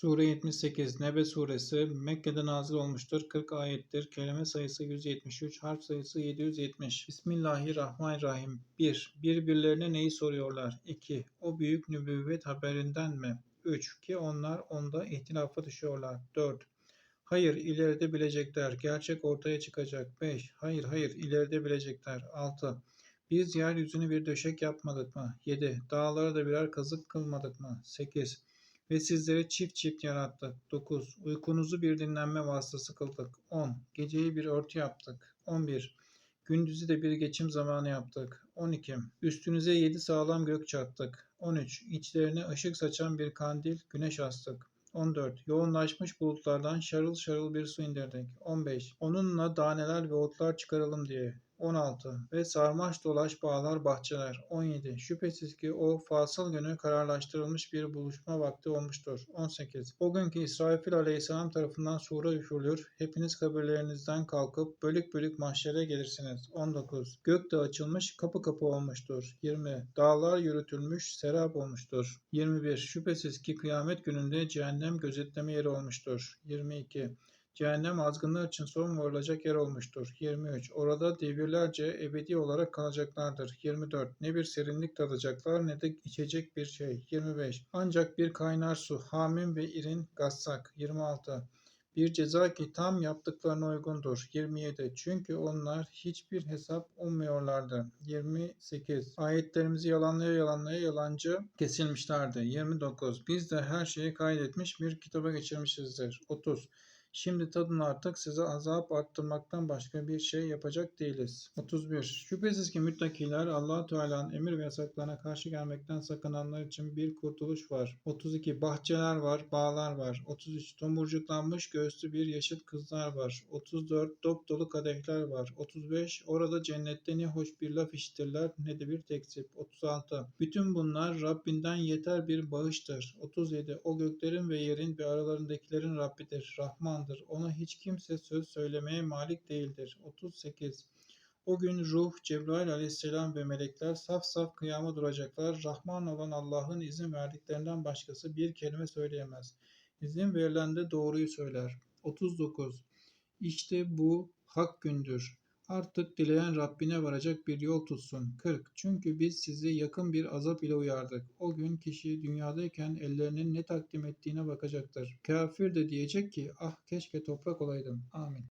Sure 78 Nebe suresi Mekke'de nazil olmuştur. 40 ayettir. Kelime sayısı 173, harf sayısı 770. Bismillahirrahmanirrahim. 1. Birbirlerine neyi soruyorlar? 2. O büyük nübüvvet haberinden mi? 3. Ki onlar onda ihtilafa düşüyorlar. 4. Hayır ileride bilecekler. Gerçek ortaya çıkacak. 5. Hayır hayır ileride bilecekler. 6. Biz yeryüzünü bir döşek yapmadık mı? 7. Dağlara da birer kazık kılmadık mı? 8. Ve sizleri çift çift yarattık. 9. Uykunuzu bir dinlenme vasıtası kıldık. 10. Geceyi bir örtü yaptık. 11. Gündüzü de bir geçim zamanı yaptık. 12. Üstünüze yedi sağlam gök çattık. 13. İçlerine ışık saçan bir kandil, güneş astık. 14. Yoğunlaşmış bulutlardan şarıl şarıl bir su indirdik. 15. Onunla daneler ve otlar çıkaralım diye. 16. Ve sarmaş dolaş bağlar bahçeler. 17. Şüphesiz ki o fasıl günü kararlaştırılmış bir buluşma vakti olmuştur. 18. O günkü İsrafil aleyhisselam tarafından sura üfürülür. Hepiniz kabirlerinizden kalkıp bölük bölük mahşere gelirsiniz. 19. Gök de açılmış kapı kapı olmuştur. 20. Dağlar yürütülmüş serap olmuştur. 21. Şüphesiz ki kıyamet gününde cehennem gözetleme yeri olmuştur. 22. Cehennem azgınlar için son varılacak yer olmuştur. 23. Orada devirlerce ebedi olarak kalacaklardır. 24. Ne bir serinlik tadacaklar ne de içecek bir şey. 25. Ancak bir kaynar su, hamim ve irin gassak. 26. Bir ceza ki tam yaptıklarına uygundur. 27. Çünkü onlar hiçbir hesap ummuyorlardı. 28. Ayetlerimizi yalanlaya yalanlaya yalancı kesilmişlerdi. 29. Biz de her şeyi kaydetmiş bir kitaba geçirmişizdir. 30. Şimdi tadın artık size azap arttırmaktan başka bir şey yapacak değiliz. 31. Şüphesiz ki müttakiler allah Teala'nın emir ve yasaklarına karşı gelmekten sakınanlar için bir kurtuluş var. 32. Bahçeler var, bağlar var. 33. Tomurcuklanmış göğüslü bir yaşıt kızlar var. 34. Dop dolu kadehler var. 35. Orada cennette ne hoş bir laf işitirler ne de bir tekzip. 36. Bütün bunlar Rabbinden yeter bir bağıştır. 37. O göklerin ve yerin ve aralarındakilerin Rabbidir. Rahman Rahmandır. Ona hiç kimse söz söylemeye malik değildir. 38. O gün ruh, Cebrail aleyhisselam ve melekler saf saf kıyama duracaklar. Rahman olan Allah'ın izin verdiklerinden başkası bir kelime söyleyemez. İzin verilen de doğruyu söyler. 39. İşte bu hak gündür. Artık dileyen Rabbine varacak bir yol tutsun. 40. Çünkü biz sizi yakın bir azap ile uyardık. O gün kişi dünyadayken ellerinin ne takdim ettiğine bakacaktır. Kafir de diyecek ki ah keşke toprak olaydım. Amin.